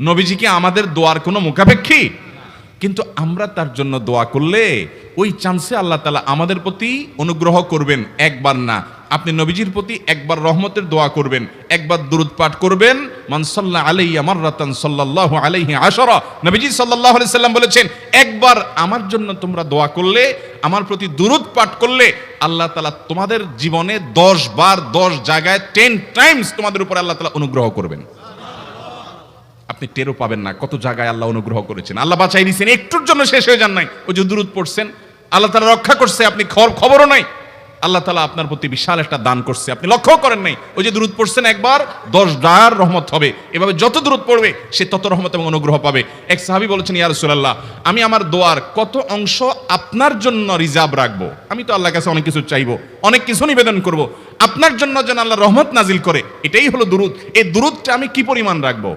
নবীজি কি আমাদের দোয়ার কোনো মুখাপেক্ষী? কিন্তু আমরা তার জন্য দোয়া করলে ওই চান্সে আল্লাহ তালা আমাদের প্রতি অনুগ্রহ করবেন, একবার না। আপনি নবীজির প্রতি একবার রহমতের দোয়া করবেন, একবার দুরুদ পাঠ করবেন। মানসাল্লাহ আলাইয়া মাররাতান সাল্লাল্লাহু আলাইহি আশরা। নবীজি সাল্লাল্লাহু আলাইহি সাল্লাম বলেছেন, একবার আমার জন্য তোমরা দোয়া করলে, আমার প্রতি দুরুদ পাঠ করলে, আল্লাহ তাআলা তোমাদের জীবনে 10 বার 10 জায়গায় টেন টাইমস তোমাদের উপর আল্লাহ তাআলা অনুগ্রহ করবেন। আপনি টেরও পাবেন না, কত জায়গায় আল্লাহ অনুগ্রহ করেছেন। আল্লাহ বাঁচাই দিয়েছেন, একটুর জন্য শেষ হয়ে যান নাই। ওই যে দূরত পড়ছেন, আল্লাহ তালা রক্ষা করছে, আপনি খবর খবরও নাই। আল্লাহ তালা আপনার প্রতি বিশাল একটা দান করছে, আপনি লক্ষ্য করেন নাই। ওই যে দূরত পড়ছেন একবার, দশ ডার রহমত হবে। এভাবে যত দূরত পড়বে, সে তত রহমত এবং অনুগ্রহ পাবে। এক সাহাবি বলেছেন, ইয়া রাসূলুল্লাহ, আমি আমার দোয়ার কত অংশ আপনার জন্য রিজার্ভ রাখব? আমি তো আল্লাহর কাছে অনেক কিছু চাইব, অনেক কিছু নিবেদন করব। আপনার জন্য যেন আল্লাহ রহমত নাজিল করে। এটাই হলো দুরুদ। এই দুরুদটা আমি কি পরিমাণ রাখব?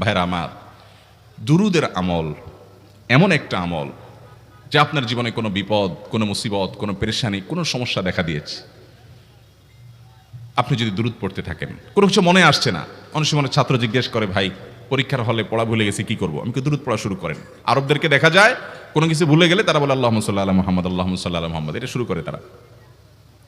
ভাইরা আমার, দুরুদের আমল এমন একটা আমল যে আপনার জীবনে কোনো বিপদ, কোনো মুসিবত, কোনো পেরেশানি, কোনো সমস্যা দেখা দিয়েছে। আপনি যদি দূরত পড়তে থাকেন, কোনো কিছু মনে আসছে না। অনেক সময় ছাত্র জিজ্ঞেস করে, ভাই, পরীক্ষার হলে পড়া ভুলে গেছে, কি করব? আমি দূরত পড়া শুরু করেন? আরবদেরকে দেখা যায়, কোনো কিছু ভুলে গেলে তারা বলে আল্লাহ সাল্লাহ মোহাম্মদ আল্লাহ সাল্লাহ মোহাম্মদ। এটা শুরু করে তারা।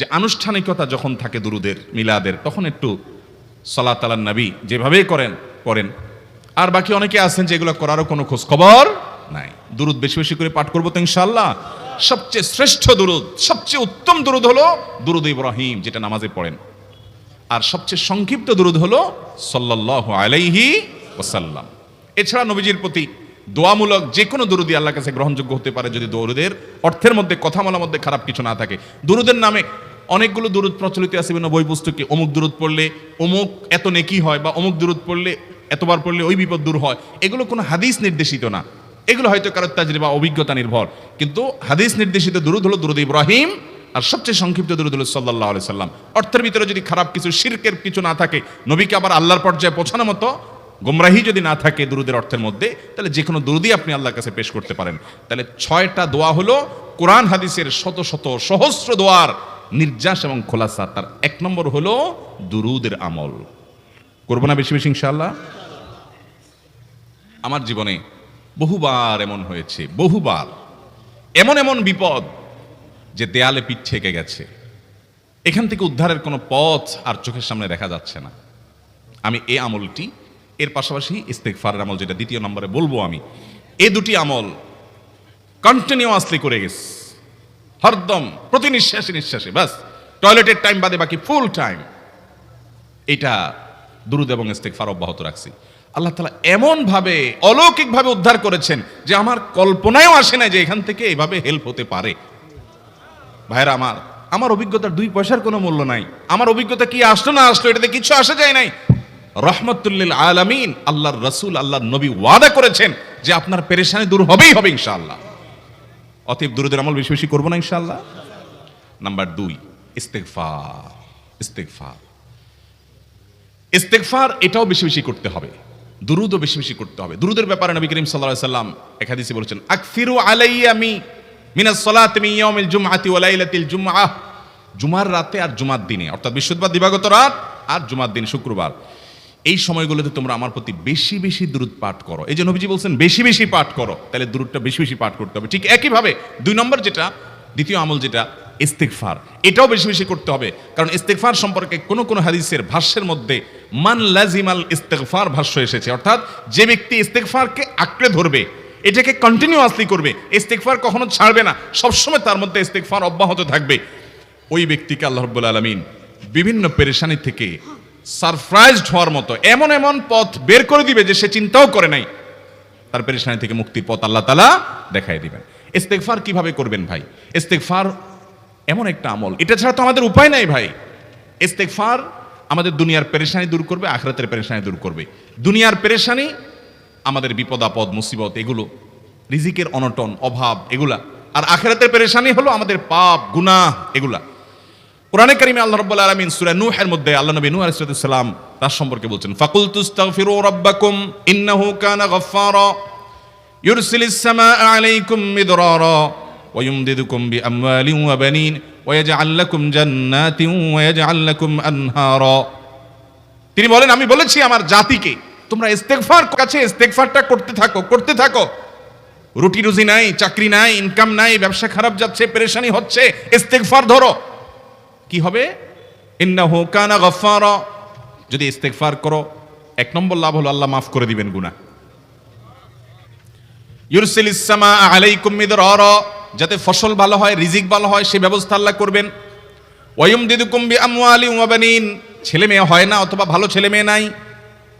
যে আনুষ্ঠানিকতা যখন থাকে দুরুদের, মিলাদের, তখন একটু সলা তালান নবী যেভাবে করেন করেন আর বাকি অনেকে আছেন যে এগুলো করারও কোনো খোঁজ খবর নাই। দুরুদ বেশি বেশি করে পাঠ করব তো ইনশাল্লাহ সবচেয়ে শ্রেষ্ঠ দুরুদ, সবচেয়ে উত্তম দুরুদ হলো দুরুদ ইব্রাহিম, যেটা নামাজে পড়েন। আর সবচেয়ে সংক্ষিপ্ত দুরুদ হলো সাল্লাহ আলাইহি ওসাল্লাম এছাড়া নবীজির প্রতি দোয়ামূলক যে কোনো দুরুদি আল্লাহ কাছে গ্রহণযোগ্য হতে পারে যদি দরুদের অর্থের মধ্যে, কথা বলার মধ্যে খারাপ কিছু না থাকে। দুরুদের নামে অনেকগুলো দুরুদ প্রচলিত আছে বিভিন্ন বই পুস্তকে। অমুক দুরুদ পড়লে অমুক এত নেকি হয় বা অমুক দুরুদ পড়লে এতবার পড়লে ওই বিপদ দূর হয়। এগুলো কোনো হাদিস নির্দেশিত না। এগুলো হয়তো কারও তাজরি বা অভিজ্ঞতা নির্ভর। কিন্তু হাদিস নির্দেশিত দুরুদ হলো দুরুদ ইব্রাহিম আর সবচেয়ে সংক্ষিপ্ত দুরুদ হলো সাল্লাহ আলি সাল্লাম। অর্থের ভিতরে যদি খারাপ কিছু, শিরকের কিছু না থাকে, নবীকে আবার আল্লাহর পর্যায়ে পৌঁছানো মতো গোমরাহি যদি না থাকে দুরুদের অর্থের মধ্যে, তাহলে যে কোনো দুরুদই আপনি আল্লাহর কাছে পেশ করতে পারেন। তাহলে ছয়টা দোয়া হলো, কোরআন হাদিসের শত শত সহস্র দোয়ার নির্যাস এবং খোলাসা, তার এক নম্বর হলো দুরুদের আমল। করব না বেশি বেশি, ইনশাআল্লাহ? আমার জীবনে বহুবার এমন হয়েছে, বহুবার। এমন এমন বিপদ যে দেয়ালে পিঠ থেকে গেছে। এখান থেকে উদ্ধারের কোনো পথ আর চোখের সামনে দেখা যাচ্ছে না। আমি এই আমলটি, এর পাশাপাশি ইস্তেকফারের আমল, যেটা দ্বিতীয় নম্বরে বলব আমি, এ দুটি আমল কন্টিনিউয়াসলি করে গেছে। হরদম প্রতি নিঃশ্বাসে নিঃশ্বাসে ব্যাস। টয়লেটের টাইম বাদে বাকি ফুল টাইম এটা দুরুদ এবং ইস্তেকফার অব্যাহত রাখছি। আল্লাহ তালা এমনভাবে, অলৌকিকভাবে উদ্ধার করেছেন যে আমার কল্পনায়ও আসে না যে এখান থেকে এভাবে হেল্প হতে পারে। ভাইরা আমার আমার অভিজ্ঞতার দুই পয়সার কোনো মূল্য নাই। আমার অভিজ্ঞতা কি আসলো না আসলো, এটাতে কিছু আসা যায় নাই। রহমতুল্লিল আলামিন, আল্লাহর রসুল, আল্লাহর নবী ওয়াদা করেছেন যে আপনার পেরেশানি দূর হবেই হবে ইনশাআল্লাহ। অতএব দুরুদের আমল বেশি বেশি করব না ইনশাআল্লাহ। নাম্বার দুই ইস্তেকফার ইস্তেকফার ইস্তেকফার এটাও বেশি বেশি করতে হবে। দুরুদও বেশি বেশি করতে হবে। দুরুদের ব্যাপারে নবী করিম আলাইহি সাল্লাম এক হাদিসে বলেছেন, আকফিরু আলাইয়া মি মিনাস সালাতি জুমার রাতে আর জুমার দিনে, অর্থাৎ বৃহস্পতিবার দিবাগত রাত আর জুমার দিন শুক্রবার। এই সময়গুলোতে তোমরা আমার প্রতি বেশি বেশি দূরত পাঠ করো। এই যে নবীজি বলছেন, বেশি বেশি পাঠ করো। তাহলে দূরটা বেশি বেশি পাঠ করতে হবে। ঠিক একইভাবে দুই নম্বর যেটা, দ্বিতীয় আমল যেটা ইস্তেকফার এটাও বেশি বেশি করতে হবে। কারণ ইস্তেকফার সম্পর্কে কোনো কোনো হাদিসের ভাষ্যের মধ্যে মান লাজিমাল ইস্তেকফার ভাষ্য এসেছে। অর্থাৎ যে ব্যক্তি ইস্তেকফারকে আঁকড়ে ধরবে, এটাকে কন্টিনিউয়াসলি করবে ইস্তেকফার কখনো ছাড়বে না। সবসময় তার মধ্যে ইস্তেকফার অব্যাহত থাকবে। ওই ব্যক্তিকে আল্লাহ রব্বুল আলমিন বিভিন্ন পেরেশানি থেকে সারপ্রাইজড হওয়ার মতো, এমন এমন পথ বের করে দিবে যে সে চিন্তাও করে নাই। তার পেরেশানি থেকে মুক্তির পথ আল্লাহ তালা দেখাই দিবেন। ইস্তেকফার কীভাবে করবেন ভাই? ইস্তেকফার এমন একটা আমল। এটা ছাড়া তো আমাদের উপায় নাই ভাই। ইস্তেকফার আমাদের দুনিয়ার পেরেশানি দূর করবে, আখরাতের পেরেশানি দূর করবে। দুনিয়ার পেরেশানি, আমাদের বিপদ, আপদ, মুসিবত, এগুলো, রিজিকের অনটন, অভাব, এগুলা। আর আখেরাতের পেরেশানি হলো আমাদের পাপ, গুনাহ, এগুলা। কোরআনে কারিমে আল্লাহ রাব্বুল আলামিন সূরা নূহের মধ্যে আল্লাহ নবী নূহ আলাইহিস সালাম তার সম্পর্কে বলছেন ফাকুল তুস্তাগফিরু রাব্বাকুম ইন্নাহু কানা গফফারা ইউরসিলিস সামাআ আলাইকুম মিদরারা ويمددكم بأموال وبنين ويجعل لكم جنات ويجعل لكم أنهارا তিনি বলেন আমি বলেছি আমার জাতিকে তোমরা ইস্তেগফার কাছে ইস্তেগফারটা করতে থাকো করতে থাকো রুটি রুজি নাই চাকরি নাই ইনকাম নাই ব্যবসা খারাপ যাচ্ছে পেরেশানি হচ্ছে ইস্তেগফার ধরো কি হবে? কানা গফফারা। যদি ইস্তেগফার করো, এক নম্বর লাভ হলো আল্লাহ মাফ করে দিবেন গুনাহ। ইউরসিলিস সামা আলাইকুম মিদরারা। যাতে ফসল ভালো হয়, রিজিক ভালো হয়, সে ব্যবস্থা আল্লাহ করবেন। ওয়ুম দিদুকুম বি আমওয়ালি ওয়া ছেলে মেয়ে হয় না অথবা ভালো ছেলে মেয়ে নাই।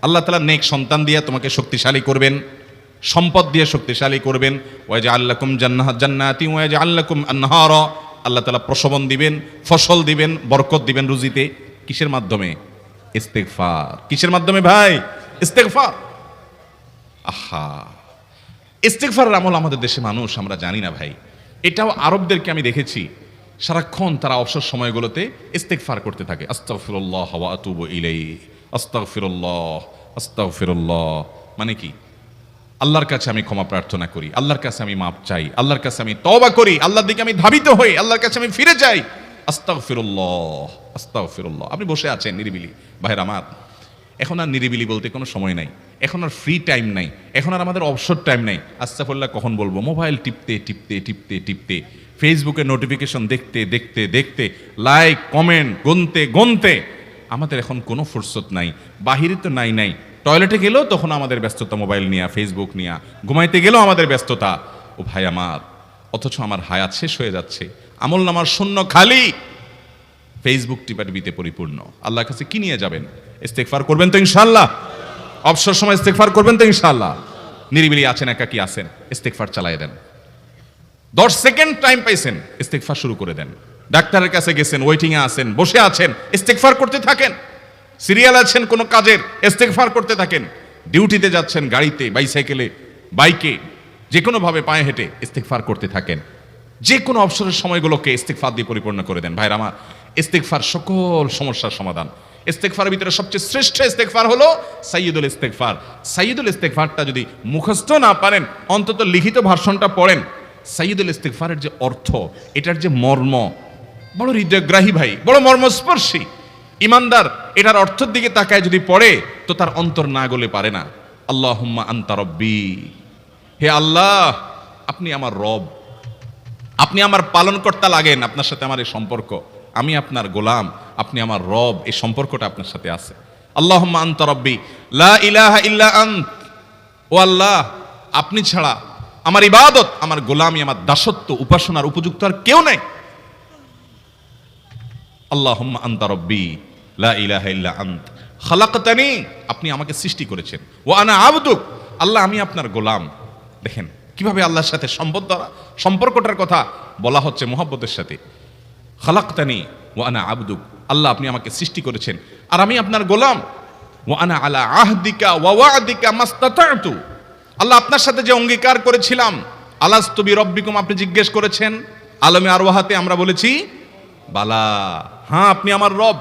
আল্লাহ তাআলা নেক সন্তান দিয়ে তোমাকে শক্তিশালী করবেন। সম্পদ দিয়ে শক্তিশালী করবেন। ওয়াজ আল্লাকুম জান্নাহ জান্নাতি ওয়াজ আল্লাকুম আনহার। আল্লাহ তাআলা প্রসবন দিবেন, ফসল দিবেন, বরকত দিবেন রুজিতে। কিসের মাধ্যমে? ইস্তেগফার। কিসের মাধ্যমে ভাই? ইস্তেগফার। আহা। ইস্তেগফারের আমল আমাদের দেশে মানুষ, আমরা জানি না ভাই। এটাও আরবদেরকে আমি দেখেছি, সারাক্ষণ তারা অবসর সময়গুলোতে ইস্তেগফার করতে থাকে। আস্তাগফিরুল্লাহ ওয়া আতুবু মানে কি? আল্লাহর কাছে আমি ক্ষমা প্রার্থনা করি, আল্লাহর কাছে আমি মাপ চাই, আল্লাহর কাছে আমি তওবা করি, আল্লাহর দিকে আমি ধাবিত হই, আল্লাহর কাছে আমি ফিরে যাই। আস্তাগফিরুল্লাহ আস্তাগফিরুল্লাহ। আপনি বসে আছেন নিরিবিলি। ভাইয়ের আমার, এখন আর নিরিবিলি বলতে কোনো সময় নাই। এখন আর ফ্রি টাইম নাই। এখন আর আমাদের অবসর টাইম নাই। আস্তাফুল্লাহ কখন বলব? মোবাইল টিপতে টিপতে টিপতে টিপতে। ফেসবুকে নোটিফিকেশন দেখতে দেখতে দেখতে। লাইক কমেন্ট গুনতে গুনতে। আমাদের এখন কোনো ফুরসত নাই। বাহিরে তো নাই নাই। টয়লেটে গেলেও তখন আমাদের ব্যস্ততা মোবাইল নিয়া ফেসবুক নিয়া, ঘুমাইতে গেলেও আমাদের ব্যস্ততা। ও ভাই আমার, অথচ আমার হায়াত শেষ হয়ে যাচ্ছে। আমল নামার শূন্য খালি। ফেসবুক টিপাটিপিতে পরিপূর্ণ। আল্লাহর কাছে কি নিয়ে যাবেন? ইস্তেকফার করবেন তো ইনশাল্লাহ অবসর সময় ইস্তেকফার করবেন তো ইনশাল্লাহ নিরিবিলি আছেন একা কি আছেন। ইস্তেকফার চালাই দেন। দশ সেকেন্ড টাইম পাইছেন ইস্তেকফার শুরু করে দেন। ডাক্তারের কাছে গেছেন ওয়েটিংয়ে আছেন, বসে আছেন ইস্তেকফার করতে থাকেন। সিরিয়াল আছেন কোনো কাজের ইস্তেকফার করতে থাকেন, ডিউটিতে যাচ্ছেন গাড়িতে, বাইসাইকেলে, বাইকে যে কোনোভাবে পায়ে হেঁটে ইস্তেকফার করতে থাকেন। যে কোনো অবসরের সময়গুলোকে ইস্তেকফার দিয়ে পরিপূর্ণ করে দেন। ভাইরা আমার ইস্তেকফার সকল সমস্যার সমাধান। ইস্তেকফারের ভিতরে সবচেয়ে শ্রেষ্ঠ ইস্তেকফার হলো সাইয়দুল ইস্তেকফার সাইয়দুল ইস্তেকফারটা যদি মুখস্থ না পারেন, অন্তত লিখিত ভাষণটা পড়েন সাইয়দুল ইস্তেকফারের যে অর্থ, এটার যে মর্ম, বড় হৃদয়গ্রাহী ভাই, বড় মর্মস্পর্শী ইমানদার, এটার অর্থের দিকে তাকায় যদি পড়ে, তো তার অন্তর না গলে পারে না। আল্লাহ আন্তা রব্বি। হে আল্লাহ, আপনি আমার রব। আপনি আমার পালনকর্তা লাগেন, আপনার সাথে আমার এই সম্পর্ক। আমি আপনার গোলাম, আপনি আমার রব, এই সম্পর্কটা আপনার সাথে আছে। আল্লাহ আন্ত রব্বি। লা ইলাহা ইল্লা আন্ত। ও আল্লাহ, আপনি ছাড়া আমার ইবাদত, আমার গোলামি, আমার দাসত্ব, উপাসনার উপযুক্ত আর কেউ নাই। আল্লাহ আন্ত রব্বি। লা ইলাহা ইল্লা আন্ত। খালাকতানি, আপনি আমাকে সৃষ্টি করেছেন। ও আনা আবদুক, আল্লাহ আমি আপনার গোলাম। দেখেন, কীভাবে আল্লাহর সাথে সম্পদ সম্পর্কটার কথা বলা হচ্ছে মোহাব্বতের সাথে। খালাক্তানি ও আনা আবদুক, আল্লাহ আপনি আমাকে সৃষ্টি করেছেন। আর আমি আপনার গোলাম। ও আনা আলা আহদিকা ওয়াদিকা মাস্তাতু আল্লাহ আপনার সাথে যে অঙ্গীকার করেছিলাম আলাস্তবি রব্বিকুম, আপনি জিজ্ঞেস করেছেন। আলমে আরওয়াহাতে আমরা বলেছি, বালা হ্যাঁ আপনি আমার রব।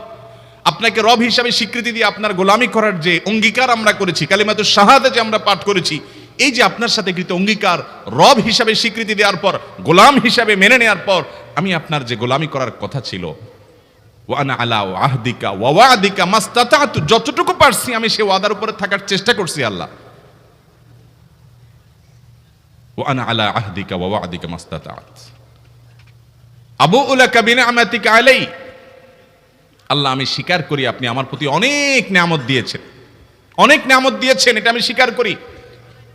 আপনাকে রব হিসাবে স্বীকৃতি দিয়ে আপনার গোলামি করার যে অঙ্গীকার আমরা করেছি কালিমাতুর শাহাদে যে আমরা পাঠ করেছি, এই যে আপনার সাথে কৃত অঙ্গীকার, রব হিসাবে স্বীকৃতি দেওয়ার পর, গোলাম হিসাবে মেনে নেওয়ার পর, আমি আপনার যে গোলামি করার কথা ছিল, ওয়ানা আলা আহদিকা ওয়াদিকা মাস্তাতাতু, যতটুকু পারছি আমি সে ওয়াদার উপরে থাকার চেষ্টা করছি আল্লাহ। ওয়ানা আলা আহদিকা ওয়াদিকা মাস্তাতাত। আবু উলাকা বিনিআমাতিকা আলাই আল্লাহ আমি স্বীকার করি, আপনি আমার প্রতি অনেক নামত দিয়েছেন। অনেক নামত দিয়েছেন, এটা আমি স্বীকার করি।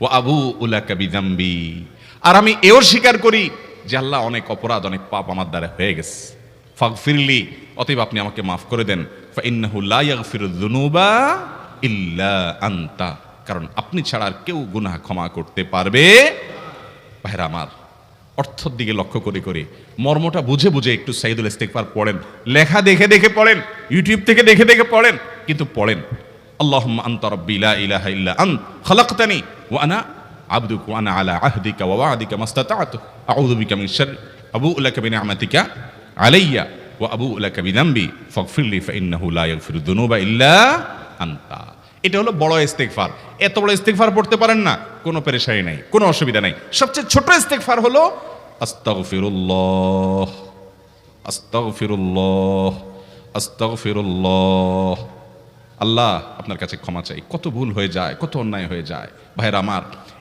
ও আবু উলাকা বিদাম্বি আর আমি এও স্বীকার করি যে আল্লাহ অনেক অপরাধ, অনেক পাপ আমার দ্বারা হয়ে গেছে। ফাগফিরলি, অতএব আপনি আমাকে মাফ করে দেন। ফাইন্নাহু লা ইয়াগফিরু যুনুবা ইল্লা আনতা। কারণ আপনি ছাড়া আর কেউ গুনাহ ক্ষমা করতে পারবে? ভাইরা আমার অর্থর দিকে লক্ষ্য করে করে। মর্মটা বুঝে বুঝে একটু সাইদুল ইস্তেকবার পড়েন। লেখা দেখে দেখে পড়েন। ইউটিউব থেকে দেখে দেখে পড়েন। কিন্তু পড়েন। আল্লাহ আনতা রাব্বি লা ইলাহা ইল্লা আন্ত, খালাকতানি। ওয়া আনা আবদুক আলা আহদিকা, ওয়া ওয়াদিকা মাস্তাতাতু। আউযু বিকা মিন শাররি। আবুউ লাকা বিনি'মাতিকা আলাইয়া, ওয়া আবুউ লাকা বিযামবি ফাগফিরলি ফাইন্নাহু লা ইয়াগফিরু যুনুবা ইল্লা আনতা। এটা হলো বড় ইস্তেগফার। এত বড় ইস্তেগফার পড়তে পারেন না, কোনো পেরেশানি নাই, কোনো অসুবিধা নাই। সবচেয়ে ছোট ইস্তেগফার হলো আস্তাগফিরুল্লাহ আস্তাগফিরুল্লাহ আস্তাগফিরুল্লাহ। আল্লাহ আপনার কাছে ক্ষমা চাই। কত ভুল হয়ে যায়, কত অন্যায় হয়ে যায়। ভাইয়ের আমার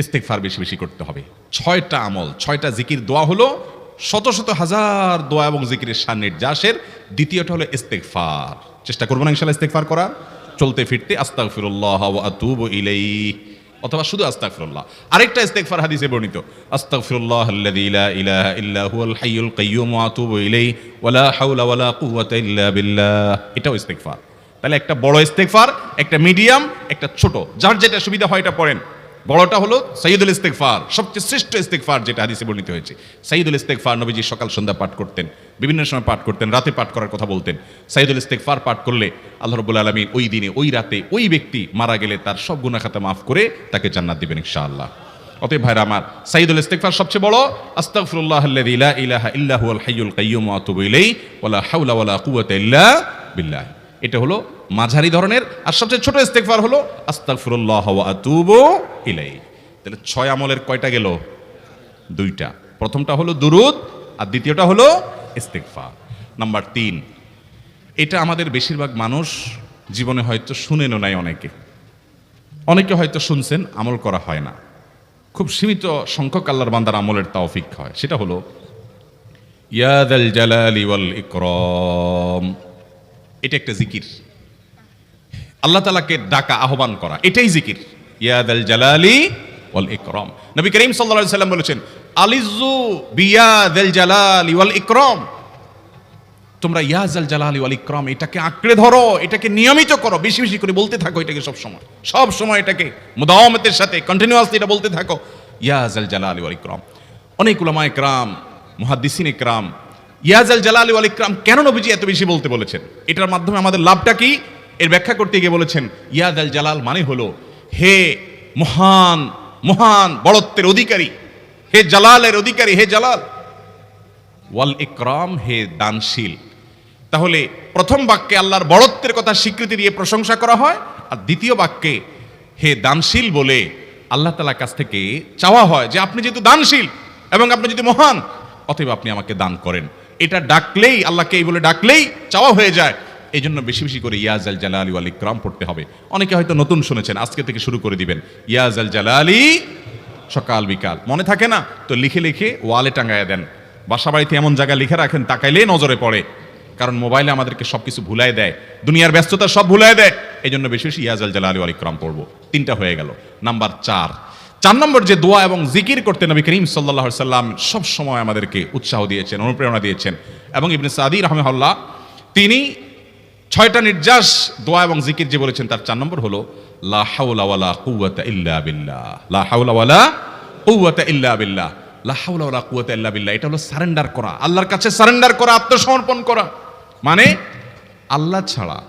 ইস্তেগফার বেশি বেশি করতে হবে। ছয়টা আমল, ছয়টা জিকির দোয়া হলো শত শত হাজার দোয়া এবং জিকিরের সান্নির্যাসের দ্বিতীয়টা হলো ইস্তেগফার। চেষ্টা করব না ইনশাল্লাহ ইস্তেগফার করার। চলতে ফিরতে আস্তাগফিরুল্লাহ ওয়া আতুবু ইলাইহি। অথবা শুধু আস্তাগফিরুল্লাহ। আরেকটা ইস্তেগফার হাদিসে বর্ণিত, আস্তাগফিরুল্লাহ আল্লাযী লা ইলাহা ইল্লা হুয়াল হাইয়ুল কাইয়্যুম ওয়া আতুবু ইলাইহি ওয়ালা কুওয়াতা ইল্লা বিল্লাহ। এটাও ইস্তেগফার। তাহলে একটা বড় ইস্তেগফার, একটা মিডিয়াম, একটা ছোট। যার যেটা সুবিধা হয় এটা পড়েন। বড়টা হলো সাইয়দুল ইস্তেগফার, সবচেয়ে শ্রেষ্ঠ ইস্তেগফার যেটা হাদিসে বর্ণিত হয়েছে। সাইয়দুল ইস্তেগফার নবীজি সকাল সন্ধ্যা পাঠ করতেন, বিভিন্ন সময় পাঠ করতেন, রাতে পাঠ করার কথা বলতেন। সাইয়দুল ইস্তেগফার পাঠ করলে আল্লাহ রাব্বুল আলামিন ওই দিনে, ওই রাতে ওই ব্যক্তি মারা গেলে তার সব গুনাহ খাতা মাফ করে তাকে জান্নাত দিবেন ইনশাআল্লাহ। অতএব ভাইরা আমার সাইদুল ইস্তেগফার সবচেয়ে বড়, আস্তাগফিরুল্লাহ আল্লাযী লা ইলাহা ইল্লা হুয়াল হাইয়ুল কাইয়্যুম ওয়া আতুবু ইলাইহি ইল্লা বিল্লাহ। এটা হলো মাঝারি ধরনের, আর সবচেয়ে ছোট ইস্তেকফার হলো আস্তাগফিরুল্লাহ ওয়া আতুবু ইলাইহি। তাহলে ছয় আমলের কয়টা গেল? দুইটা। প্রথমটা হলো দুরুদ, আর দ্বিতীয়টা হলো ইস্তেগফার। নাম্বার তিন, এটা আমাদের বেশিরভাগ মানুষ জীবনে হয়তো শুনেনও নাই অনেকে। অনেকে হয়তো শুনছেন, আমল করা হয় না। খুব সীমিত সংখ্যক আল্লাহর বান্দার আমলের তাওফিক হয়। সেটা হলো ইয়াদাল জালালি ওয়াল ইকরাম। এটা একটা জিকির। আল্লাহ তালাকে ডাকা, আহ্বান করা, এটাই জিকির। ইয়াদাল জালালি ওয়াল ইকরাম। নবী করিম আলাইহি সাল্লাম বলেছেন আলিজু বিয়াদাল জালালি ওয়াল ইকরাম। তোমরা ইয়াজাল জালালি ওয়াল ইকরাম, এটাকে আঁকড়ে ধরো, এটাকে নিয়মিত করো, বেশি বেশি করে বলতে থাকো এটাকে সব সময়। সব সময় এটাকে মুদাওয়ামতের সাথে কন্টিনিউয়াসলি এটা বলতে থাকো। ইয়াজাল জালালি ওয়াল ইকরাম। অনেক উলামা ইকরাম মুহাদ্দিসিন ইকরাম ইয়াজাল জালালি ওয়াল ইকরাম, কেন নবীজি এত বেশি বলতে বলেছেন? এটার মাধ্যমে আমাদের লাভটা কি? এর ব্যাখ্যা করতে গিয়ে বলেছেন ইয়াজাল জালাল মানে হলো, হে মহান মহান বড়ত্বের অধিকারী, হে জালালের অধিকারী, হে জালাল। ওয়াল ইকরাম, হে দানশীল। তাহলে প্রথম বাক্যে আল্লাহর বড়ত্বের কথা স্বীকৃতি দিয়ে প্রশংসা করা হয়, আর দ্বিতীয় বাক্যে হে দানশীল বলে আল্লাহ তালার কাছ থেকে চাওয়া হয় যে আপনি যেহেতু দানশীল এবং আপনি যদি মহান, অতএব আপনি আমাকে দান করেন। এটা ডাকলেই, আল্লাহকে এই বলে ডাকলেই চাওয়া হয়ে যায়। এই জন্য বেশি বেশি করে ইয়াজ আল জালালি ওয়াল ইকরাম পড়তে হবে। অনেকে হয়তো নতুন শুনেছেন, আজকে থেকে শুরু করে দিবেন। ইয়াজ আল জালালি সকাল বিকাল। মনে থাকে না? তো লিখে লিখে ওয়ালে টাঙ্গায় দেন। বাসা বাড়িতে এমন জায়গায় লিখে রাখেন তাকাইলে নজরে পড়ে। কারণ মোবাইলে আমাদেরকে সবকিছু ভুলাই দেয়। দুনিয়ার ব্যস্ততা সব ভুলাই দেয়। এই জন্য বেশি বেশি ইয়াজ আল জালালি আলী ইকরাম পড়ব। তিনটা হয়ে গেল। নাম্বার চার চার নম্বর যে দোয়া এবং জিকির করতে নবী করিম সাল্লাহ সাল্লাম সব সময় আমাদেরকে উৎসাহ দিয়েছেন, অনুপ্রেরণা দিয়েছেন। এবং ইবনে সাদি রহমহল্লা তিনি ছয়টা নির্যাস দোয়া এবং জিকির যে বলেছেন, তার চার নম্বর হলো ইল্লা বিল্লাহ। বিল্লাহ। বিল্লাহ। এটা হলো সারেন্ডার করা। আল্লাহর কাছে সারেন্ডার আত্মসমর্পণ করা। মানে আল্লাহ ছাড়া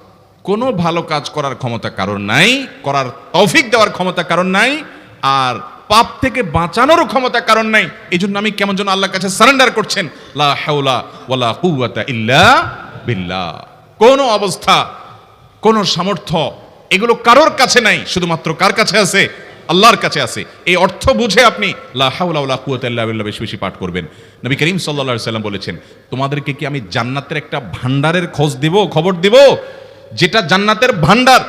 কোনো ভালো কাজ করার ক্ষমতা কারণ নাই, করার তৌফিক দেওয়ার ক্ষমতা কারণ নাই আর পাপ থেকে বাঁচানোরও ক্ষমতা কারণ নাই। এই জন্য আমি কেমন যেন আল্লাহর কাছে সারেন্ডার করছেন। লা হাওলা ওয়ালা কুওয়াতা ইল্লা বিল্লাহ। কোন অবস্থা, কোন সামর্থ্য এগুলো কারোর কাছে নাই, শুধুমাত্র কার কাছে আছে? আল্লাহর কাছে আছে। এই অর্থ বুঝে আপনি লা হাওলা ওয়ালা কুওয়াতা ইল্লা বিল্লাহ বেশি বেশি পাঠ করবেন। নবী করিম সাল্লাল্লাহু আলাইহি সাল্লাম বলেছেন, তোমাদেরকে কি আমি জান্নাতের একটা ভান্ডারের খোঁজ দিব, খবর দিব? যেটা জান্নাতের ভান্ডার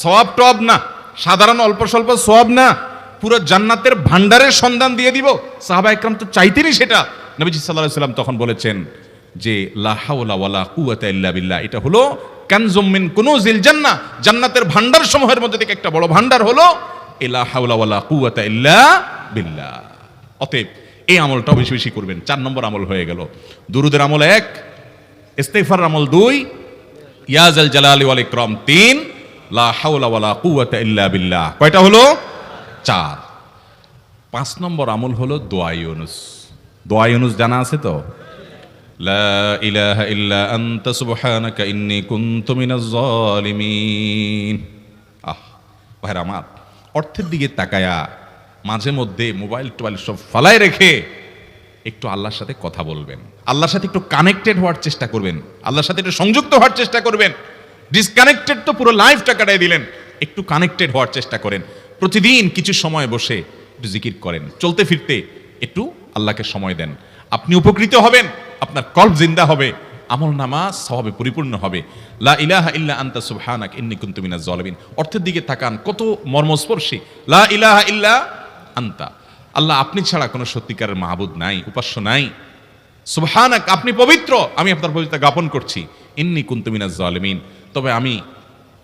সওয়াব টব না। সাধারণ অল্প স্বল্প সওয়াব না। পুরো জান্নাতের ভান্ডারের সন্ধান দিয়ে দিব। সাহাবা একরাম তো চাইতেনি সেটা। নবীজি আলাইহি সাল্লাম তখন বলেছেন যে, লা হাওলা ওয়ালা কুওয়াতা ইল্লা বিল্লাহ। এটা হলো কানজুম মিন জিল জান্নাহ। জান্নাতের ভান্ডার সমূহের মধ্যে থেকে একটা বড় ভান্ডার হলো ইলা হাওলা ওয়ালা কুওয়াতা ইল্লা বিল্লাহ। অতএব এই আমলটাও বেশি বেশি করবেন। চার নম্বর আমল হয়ে গেল। দুরুদের আমল এক, ইস্তেগফার আমল দুই ইয়াজাল জালালি ওয়াল ইকরাম তিন, লা হাওলা ওয়ালা কুওয়াতা ইল্লা বিল্লাহ। কয়টা হলো? চার। পাঁচ নম্বর আমল হলো দোয়া ইউনুস। দোয়া ইউনুস জানা আছে তো? লা ইলাহা ইল্লা আনতা সুবহানাকা ইন্নী কুনতু মিনাজ জালিমিন আহ, ভাইরা আমার, অর্থের দিকে তাকায়া মাঝে মধ্যে মোবাইল টোবাইল সব ফালায় রেখে একটু আল্লাহর সাথে কথা বলবেন। আল্লাহর সাথে একটু কানেক্টেড হওয়ার চেষ্টা করবেন। আল্লাহর সাথে একটু সংযুক্ত হওয়ার চেষ্টা করবেন। ডিসকানেক্টেড তো পুরো লাইফটা কাটাই দিলেন। একটু কানেক্টেড হওয়ার চেষ্টা করেন। প্রতিদিন কিছু সময় বসে একটু জিকির করেন। চলতে ফিরতে একটু আল্লাহকে সময় দেন। আপনি উপকৃত হবেন, আপনার কল্প জিন্দা হবে, আমল নামা স্বভাবে পরিপূর্ণ হবে। লা ইলাহা ইল্লা আন্তা সুবহানাক, ইন্নী কুনতু মিনাজ জালিমিন। অর্থের দিকে তাকান, কত মর্মস্পর্শী। লা ইলাহা ইল্লা আন্তা। আল্লাহ আপনি ছাড়া কোনো সত্যিকারের মাহবুদ নাই, উপাস্য নাই। সুবহানাক, আপনি পবিত্র। আমি আপনার পবিত্রতা জ্ঞাপন করছি। ইন্নি কুনতু মিনাজ জালিমিন। তবে আমি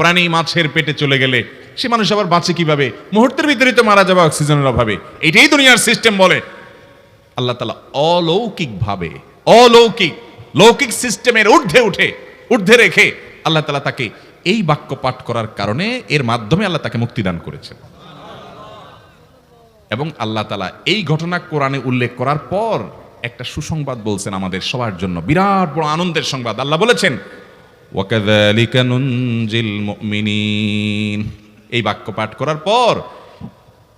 প্রাণী মাছের পেটে চলে গেলে সে মানুষ আবার বাঁচে কীভাবে? মুহূর্তের ভিতরে তো মারা যাবে অক্সিজেনের অভাবে। এটাই দুনিয়ার সিস্টেম বলে। আল্লাহ তালা অলৌকিক ভাবে অলৌকিক, লৌকিক সিস্টেমের ঊর্ধ্বে উঠে, ঊর্ধ্বে রেখে আল্লাহ তালা তাকে এই বাক্য পাঠ করার কারণে এর মাধ্যমে আল্লাহ তাকে মুক্তিদান করেছেন। এবং আল্লাহ তালা এই ঘটনা কোরআনে উল্লেখ করার পর একটা সুসংবাদ বলছেন আমাদের সবার জন্য। বিরাট বড় আনন্দের সংবাদ। আল্লাহ বলেছেন ওয়াকাযালিকা নুনজিল মুমিনিন এই বাক্য পাঠ করার পর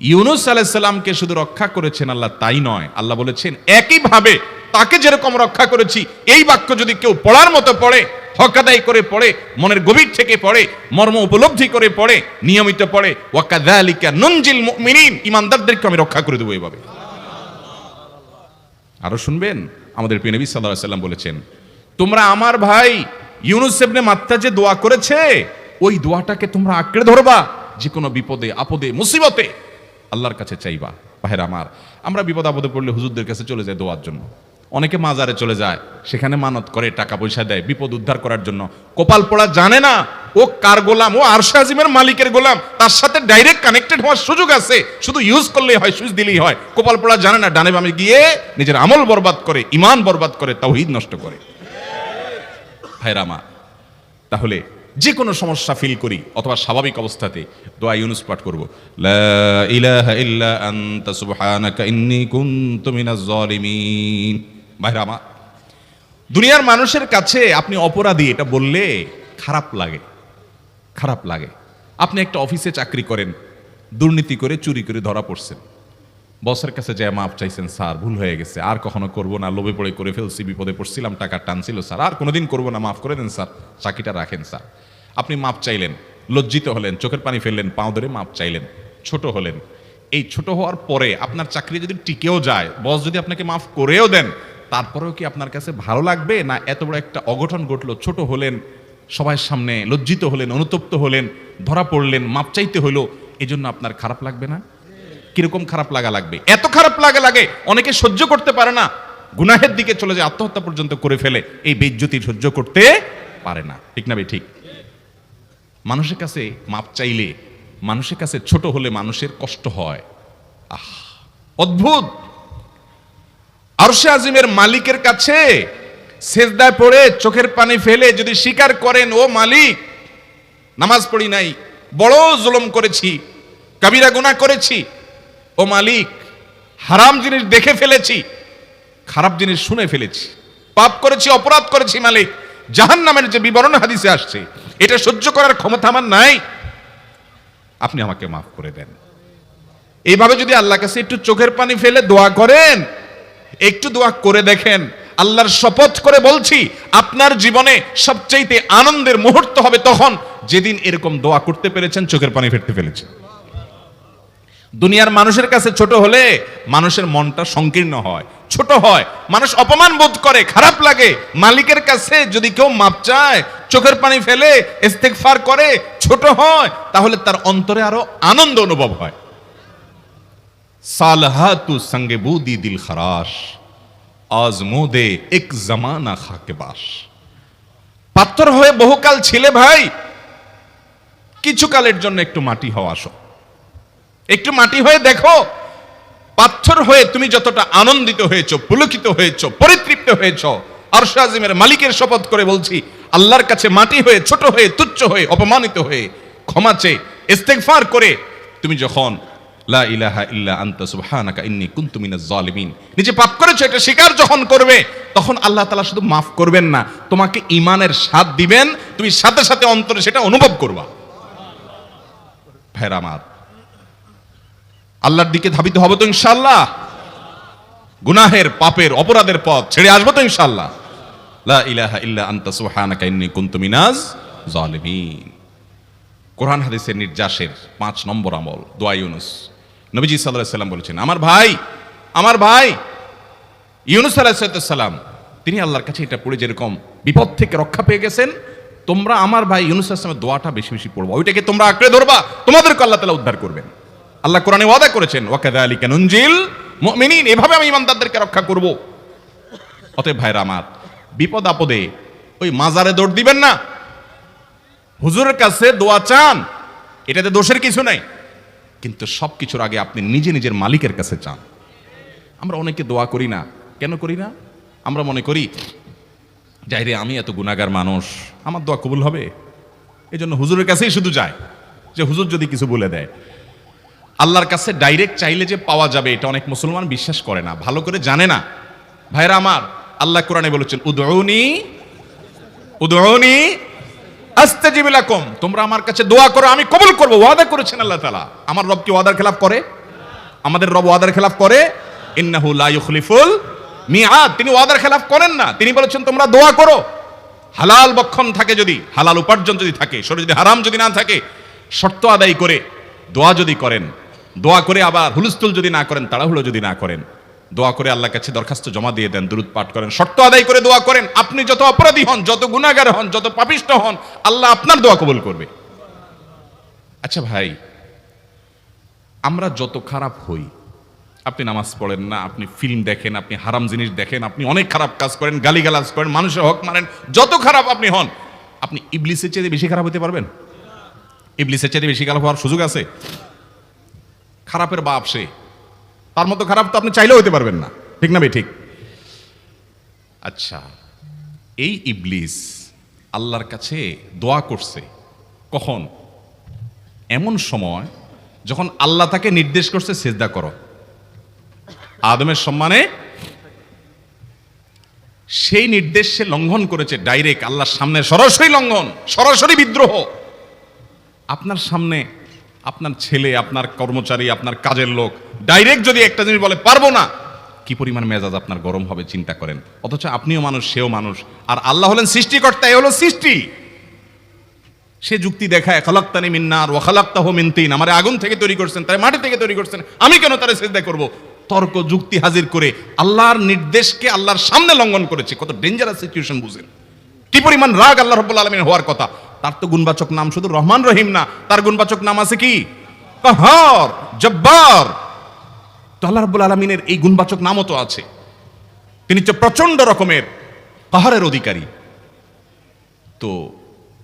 ইউনুস আলাইসাল্লামকে শুধু রক্ষা করেছেন আল্লাহ, তাই নয়। আল্লাহ বলেছেন, একইভাবে তাকে যেরকম রক্ষা করেছি, এই বাক্য যদি কেউ পড়ার মতো পড়ে, হকাদাই করে পড়ে, মনের গভীর থেকে পড়ে, মর্ম উপলব্ধি করে পড়ে, নিয়মিত পড়ে ওয়াকাদালিকা নুনজিল মুমিনিন, ইমানদারদেরকে আমি রক্ষা করে দেবো এভাবে। আরও শুনবেন? আমাদের প্রিয় নবী সাল্লাল্লাহু সাল্লাম বলেছেন, তোমরা আমার ভাই ইউনুস ইবনে মাত্তা যে দোয়া করেছে, ওই দোয়াটাকে তোমরা আঁকড়ে ধরবা। যে কোনো বিপদে, আপদে, মুসিবতে আল্লাহর কাছে চাইবা। ভাইর আমার, আমরা বিপদ আপদে পড়লে হুজুরদের কাছে চলে যাই দোয়ার জন্য। অনেকে মাজারে চলে যায়, সেখানে মানত করে, টাকা পয়সা দেয়, বিপদ উদ্ধার করার জন্য। কপাল পড়া জানে না, ও কার গোলাম, ও আরশা আজিমের মালিকের গোলাম, তার সাথে ডাইরেক্ট কানেক্টেড হওয়ার সুযোগ আছে। শুধু ইউজ করলেই হয়, সুইচ দিলেই হয়। কপাল পড়া জানে না, ডানে বামে গিয়ে নিজের আমল বরবাদ করে ইমান বরবাদ করে তাওহীদ নষ্ট করে। ভাইরামা, তাহলে যে কোনো সমস্যা ফিল করি অথবা স্বাভাবিক অবস্থাতে দোয়া ইউনুস পাঠ করব। ভাইরামা, দুনিয়ার মানুষের কাছে আপনি অপরাধী, এটা বললে খারাপ লাগে খারাপ লাগে। আপনি একটা অফিসে চাকরি করেন, দুর্নীতি করে, চুরি করে ধরা পড়ছেন। বসের কাছে যায় মাপ চাইছেন, স্যার, ভুল হয়ে গেছে। আর কখনো করব না। লোভে পড়ে করে ফেলছি, বিপদে পড়ছিলাম, টাকা টানছিল, স্যার। আর কোনোদিন করব না। মাফ করে দেন, স্যার। চাকরিটা রাখেন, স্যার। আপনি মাপ চাইলেন, লজ্জিত হলেন, চোখের পানি ফেললেন, পাও ধরে মাপ চাইলেন, ছোট হলেন। এই ছোট হওয়ার পরে আপনার চাকরি যদি টিকেও যায়, বস যদি আপনাকে মাফ করেও দেন, তারপরেও কি আপনার কাছে ভালো লাগবে? না, এত বড় একটা অঘটন ঘটলো, ছোট হলেন সবার সামনে লজ্জিত হলেন, অনুতপ্ত হলেন, ধরা পড়লেন, মাপ চাইতে হলো এই জন্য আপনার খারাপ লাগবে না? কীরকম খারাপ লাগা লাগবে? এত খারাপ লাগা লাগে, অনেকে সহ্য করতে পারে না। গুনাহের দিকে চলে যায়, আত্মহত্যা পর্যন্ত করে ফেলে। এই বেজ্জতি সহ্য করতে পারে না। ঠিক না ঠিক? মানুষের কাছে মাপ চাইলে, মানুষের কাছে ছোট হলে মানুষের কষ্ট হয়। আহ, অদ্ভুত! আরশে আজিমের মালিকের কাছে সেজদায় পড়ে চোখের পানি ফেলে যদি স্বীকার করেন, ও মালিক, নামাজ পড়ি নাই, বড় জুলুম করেছি, কাবিরা গুনাহ করেছি ও মালিক, হারাম জিনিস দেখে ফেলেছি, খারাপ জিনিস শুনে ফেলেছি, পাপ করেছি, অপরাধ করেছি মালিক জাহান নামের যে বিবরণ হাদিসে আসছে, এটা সহ্য করার ক্ষমতা আমার নাই। আপনি আমাকে মাফ করে দেন। এইভাবে যদি আল্লাহ কাছে একটু চোখের পানি ফেলে দোয়া করেন, একটু দোয়া করে দেখেন, আল্লাহর শপথ করে বলছি, আপনার জীবনে সবচাইতে আনন্দের মুহূর্ত হবে তখন, যেদিন এরকম দোয়া করতে পেরেছেন, চোখের পানি ফেলতে ফেলেছেন দুনিয়ার মানুষের কাছে ছোট হলে মানুষের মনটা সংকীর্ণ হয়। ছোট হয়, মানুষ অপমান বোধ করে, খারাপ লাগে। মালিকের কাছে যদি কেউ মাপ চায়, চোখের পানি ফেলে, ইস্তেগফার করে, ছোট হয়, তাহলে তার অন্তরে আরও আনন্দ অনুভব হয়। সালহাতু সঙ্গে বুদি দিল খরাশ আজমোদে এক জামানা খাকে বাস। পাথর হয়ে বহুকাল ছিলে ভাই কিছু কালের জন্য একটু মাটি হওয়া আসো একটু মাটি হয়ে দেখো। পাথর হয়ে তুমি যতটা আনন্দিত হয়েছো, পুলকিত হয়েছো, পরিতৃপ্ত হয়েছো, আরশ আজিমের মালিকের শপথ করে বলছি, আল্লাহর কাছে মাটি হয়ে, ছোট হয়ে, তুচ্ছ হয়ে, অপমানিত হয়ে ক্ষমা চেয়ে ইস্তেগফার করে তুমি যখন, লা ইলাহা ইল্লা আনতা সুবহানাকা ইন্নী কুনতু মিনাজ জালিমিন নিজে পাপ করেছ, এটা স্বীকার যখন করবে, তখন আল্লাহ তাআলা শুধু মাফ করবেন না, তোমাকে ঈমানের স্বাদ দিবেন, তুমি সাথে সাথে অন্তরে সেটা অনুভব করবা। আমার আল্লাহর দিকে ধাবিত হব তো ইনশাল্লাহ গুনাহের, পাপের, অপরাধের পথ ছেড়ে আসব তো ইনশাল্লাহ লা ইলাহা ইল্লা আনতা সুবহানাকা ইন্নী কুনতু মিনাজ কোরআন হাদিসের নির্যাসের পাঁচ নম্বর আমল, দোয়া ইউনুস। নবীজি সাল্লাম বলেছেন, আমার ভাই আমার ভাই। ইউনুস আলাইহিস সালাম, তিনি আল্লাহর কাছে এটা পড়ে যেরকম বিপদ থেকে রক্ষা পেয়ে গেছেন, তোমরা আমার ভাই ইউনুস আসলামের দোয়াটা বেশি বেশি পড়ব। ওইটাকে তোমরা আঁকড়ে ধরবা। তোমাদেরকে আল্লাহ তালা উদ্ধার করবেন। আল্লাহ কোরআনে ওয়াদা করেছেন ওয়াকাদা আলী কানুনজিল মুমিনিন। এভাবে আমি ইমানদারদেরকে রক্ষা করব। অতএব ভাইরা আমার, বিপদ আপদে ওই মাজারে দৌড় দিবেন না। হুজুরের কাছে দোয়া চান, এটাতে দোষের কিছু নাই। কিন্তু সব কিছুর আগে আপনি নিজে নিজের মালিকের কাছে চান। আমরা অনেকে দোয়া করি না। কেন করি না? আমরা মনে করি, যাই রে, আমি এত গুণাগার মানুষ, আমার দোয়া কবুল হবে? এই জন্য হুজুরের কাছেই শুধু যায়। যে হুজুর যদি কিছু বলে দেয় আল্লাহর কাছে ডাইরেক্ট চাইলে যে পাওয়া যাবে, এটা অনেক মুসলমান বিশ্বাস করে না, ভালো করে জানে না। ভাইরা আমার, আল্লাহ কোরআনে বলেছেন উদৌনি উদৌনি আস্তাজিবিলাকুম তোমরা আমার কাছে দোয়া করো, আমি কবুল করব, ওয়াদা করেছেন আল্লাহ তালা আমার রব কি ওয়াদার খেলাফ করে? আমাদের রব ওয়াদার খেলাফ করে? ইন্নাহু মিআদ। তিনি ওয়াদার খেলাফ করেন না, তিনি বলেছেন, তোমরা দোয়া করো। হালাল বক্ষণ থাকে যদি, হালাল উপার্জন যদি থাকে, শরীর যদি হারাম যদি না থাকে, শর্ত আদায় করে দোয়া যদি করেন দোয়া করে আবার হুলস্থুল যদি না করেন, তাড়াহুড়ো যদি না করেন, দোয়া করে আল্লাহর কাছে দরখাস্ত জমা দিয়ে দেন দূরত পাঠ করেন, শর্ত আদায় করে দোয়া করেন, আপনি যত অপরাধী হন, যত গুণাগার হন, যত পাপিষ্ট হন, আল্লাহ আপনার দোয়া কবুল করবে। আচ্ছা ভাই, আমরা যত খারাপ হই, আপনি নামাজ পড়েন না, আপনি ফিল্ম দেখেন, আপনি হারাম জিনিস দেখেন, আপনি অনেক খারাপ কাজ করেন, গালিগালাজ করেন, মানুষের হক মারেন যত খারাপ আপনি হন, আপনি ইবলিসের চেয়ে বেশি খারাপ হতে পারবেন? ইবলিসের চেয়ে বেশি খারাপ হওয়ার সুযোগ আছে? খারাপের বাপ সে। তার মতো খারাপ তো আপনি চাইলেও হতে পারবেন না। ঠিক না ভাই, ঠিক? আচ্ছা এই ইবলিস আল্লাহর কাছে দোয়া করছে কখন? এমন সময় যখন আল্লাহ তাকে নির্দেশ করছে, সেজদা করো। আদমের সম্মানে সেই নির্দেশ সে লঙ্ঘন করেছে ডাইরেক্ট আল্লাহর সামনে। সরাসরি লঙ্ঘন, সরাসরি বিদ্রোহ। আপনার সামনে আপনার ছেলে, আপনার কর্মচারী, আপনার কাজের লোক ডাইরেক্ট যদি একটা জিনিস বলে, পারব না। কি পরিমাণ মেজাজ আপনার গরম হবে, চিন্তা করেন। অথচ আপনিও মানুষ, সেও মানুষ। আর আল্লাহ হলেন সৃষ্টিকর্তা, এ হলো সৃষ্টি। সে যুক্তি দেখায়, খালাক্তানি মিন্নার ও খালাক্তাহ মিনতিন আমার আগুন থেকে তৈরি করছেন তাই মাটি থেকে তৈরি করছেন। আমি কেন তারা সেজদা করব? তর্ক, যুক্তি হাজির করে আল্লাহর নির্দেশকে আল্লাহর সামনে লঙ্ঘন করেছে। কত ডেঞ্জারাস সিচুয়েশন বুঝেন। কি পরিমাণ রাগ আল্লাহ রব্বুল আলমিন হওয়ার কথা। তার তো গুণবাচক নাম শুধু রহমান রহিম না, তার গুণবাচক নাম আছে কি? কাহার, জব্বার। তো আল্লাহ রব্বুল আলমিনের এই গুণবাচক নামও তো আছে। তিনি হচ্ছে প্রচণ্ড রকমের পাহাড়ের অধিকারী। তো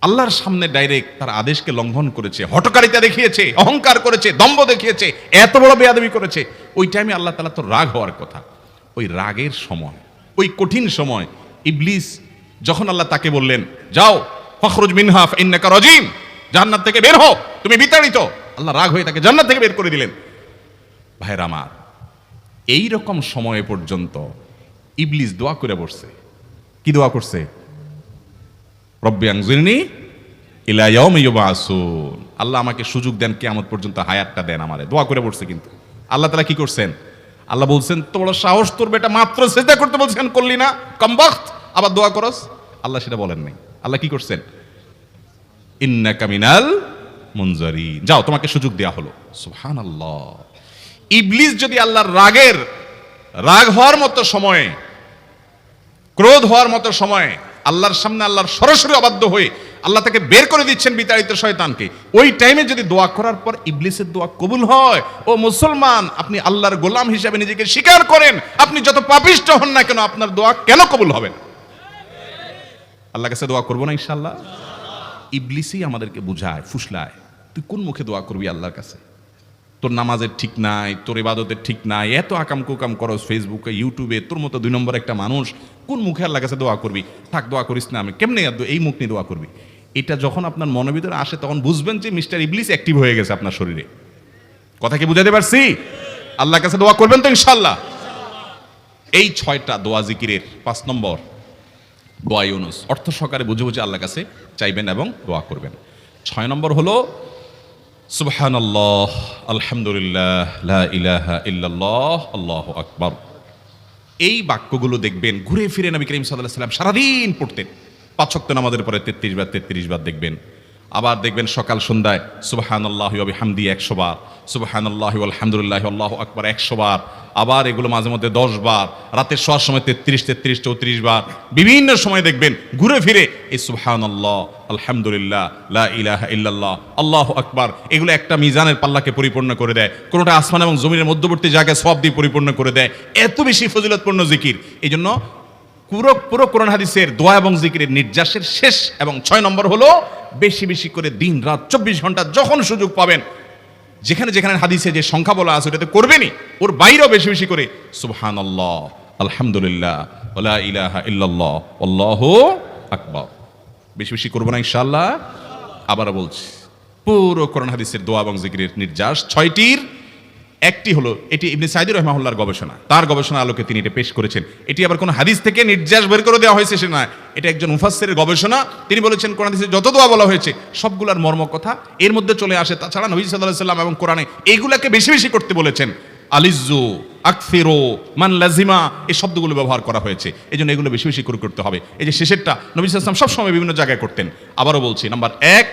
আল্লাহর সামনে ডাইরেক্ট তার আদেশকে লঙ্ঘন করেছে হটকারিতা দেখিয়েছে, অহংকার করেছে, দম্ভ দেখিয়েছে, এত বড় বেয়াদবি করেছে। ওই টাইমে আল্লাহ তালা তো রাগ হওয়ার কথা। ওই রাগের সময়, ওই কঠিন সময় ইবলিস যখন আল্লাহ তাকে বললেন, যাও ফখরুজ মিনহাফ ইন্নাকা রজিম। জান্নাত থেকে বের হও, তুমি বিতাড়িত। আল্লাহ রাগ হয়ে তাকে জান্নাত থেকে বের করে দিলেন। ভাইয়ের আমার এই রকম সময় পর্যন্ত ইবলিস দোয়া করে বসছে। কি দোয়া করছে? রব্বি আংজিরনি ইলা ইয়াউম ইউবাসুন। আল্লাহ আমাকে সুযোগ দেন কিয়ামত পর্যন্ত হায়াতটা দেন আমারে। দোয়া করে পড়ছে কিন্তু। আল্লাহ তাআলা কি করছেন? আল্লাহ বলছেন তো বড় সাহস, তোর বেটা মাত্র সেজদা করতে বলছেন, করলি না কমবখত আবার দোয়া করস? আল্লাহ সেটা বলেন নাই। আল্লাহ কি করছেন? ইন্নাকা কামিনাল মুনজারি যাও, তোমাকে সুযোগ দেয়া হলো। সুবহানাল্লাহ। ইবলিস যদি আল্লাহর রাগের, রাগ হওয়ার মতো সময়ে, ক্রোধ হওয়ার মতো সময়ে আল্লাহর সামনে আল্লাহর সরাসরি অবাধ্য হয়ে আল্লাহ তাকে বের করে দিচ্ছেন বিতাড়িত শয়তানকে, ওই টাইমে যদি দোয়া করার পর ইবলিসের দোয়া কবুল হয়, ও মুসলমান, আপনি আল্লাহর গোলাম হিসাবে নিজেকে স্বীকার করেন, আপনি যত পাপিষ্ট হন না কেন, আপনার দোয়া কেন কবুল হবে না? আল্লাহ কাছে দোয়া করব না ইনশাল্লাহ ইবলিসই আমাদেরকে বুঝায়, ফুসলায়। তুই কোন মুখে দোয়া করবি আল্লাহর কাছে? তোর নামাজের ঠিক নাই, তোর ইবাদতের ঠিক নাই, এত আকাম কুকাম করস ফেসবুকে, ইউটিউবে, তোর মতো দুই নম্বর একটা মানুষ, কোন মুখে আল্লাহ কাছে দোয়া করবি? থাক, দোয়া করিস না আমি। কেমনে এই মুখ নিয়ে দোয়া করবি? এটা যখন আপনার মনের ভিতরে আসে, তখন বুঝবেন যে মিস্টার ইবলিস অ্যাক্টিভ হয়ে গেছে আপনার শরীরে। কথা কি বুঝাতে পারছি? আল্লাহর কাছে দোয়া করবেন তো ইনশাল্লাহ এই ছয়টা দোয়া জিকিরের পাঁচ নম্বর দোয়া অর্থ সহকারে বুঝে বুঝে আল্লাহ কাছে চাইবেন এবং দোয়া করবেন। ছয় নম্বর হলো সুবহান আল্লাহ আলহামদুলিল্লাহ ইলাহা আল্লাহ আকবর। এই বাক্যগুলো দেখবেন, ঘুরে ফিরে নবী করিম সাল্লাহ সাল্লাম সারাদিন পড়তেন। পাঁচ শক্ত নামাজের পরে তেত্রিশ বার তেত্রিশ বার দেখবেন। আবার দেখবেন সকাল সন্ধ্যায় সুবাহান আল্লাহ হামদি একশো বার সুবাহান আল্লাহ আলহামদুলিল্লাহ, আল্লাহ আকবার একশো বার, আবার এগুলো মাঝে মধ্যে দশ বার রাতের শোয়ার সময় তেত্রিশ তেত্রিশ, চৌত্রিশ বার, বিভিন্ন সময় দেখবেন ঘুরে ফিরে এই সুবহান আল্লাহ আলহামদুলিল্লাহ, লা ইলাহা ইল্লাল্লাহ, আল্লাহ আকবার, এগুলো একটা মিজানের পাল্লাকে পরিপূর্ণ করে দেয়, কোনোটা আসমান এবং জমিনের মধ্যবর্তী জায়গায় সব দিয়ে পরিপূর্ণ করে দেয়, এত বেশি ফজিলতপূর্ণ জিকির। এই জন্য পুরো পুরো কোরআন হাদিসের দোয়া এবং জিকিরের নির্যাসের শেষ এবং ছয় নম্বর হলো বেশি বেশি করে দিন রাত চব্বিশ ঘণ্টা যখন সুযোগ পাবেন, যেখানে যেখানে হাদিসে যে সংখ্যা বলা আছে ওটাতে করবেনই। ওর বাইরেও বেশি বেশি করে সুবহান আল্লাহ আলহামদুলিল্লাহ ওলা ইলাহা ইল্লাল্লাহ, আল্লাহ আকবর। বেশি বেশি করব না ইনশাল্লাহ আবারও বলছি, পুরো কোরআন হাদিসের দোয়া এবং জিকিরের নির্যাস ছয়টির একটি হলো, এটি ইবনে সাইদুর রহমাহুল্লাহর গবেষণা। তার গবেষণা আলোকে তিনি এটা পেশ করেছেন। এটি আবার কোনো হাদিস থেকে নির্যাস বের করে দেওয়া হয়েছে সে নয়। এটা একজন মুফাসসিরের গবেষণা। তিনি বলেছেন, কোরআন হাদিসে যত দোয়া বলা হয়েছে, সবগুলার মর্ম কথা এর মধ্যে চলে আসে। তাছাড়া নবী আলাইহি সাল্লাম এবং কোরআনে এইগুলাকে বেশি বেশি করতে বলেছেন। আলিজু আকফিরো, মান লাজিমা, এই শব্দগুলো ব্যবহার করা হয়েছে। এই জন্য এগুলো বেশি বেশি করে করতে হবে। এই যে শেষেরটা, নবী সাল্লাম সবসময় বিভিন্ন জায়গায় করতেন। আবারও বলছি, নাম্বার এক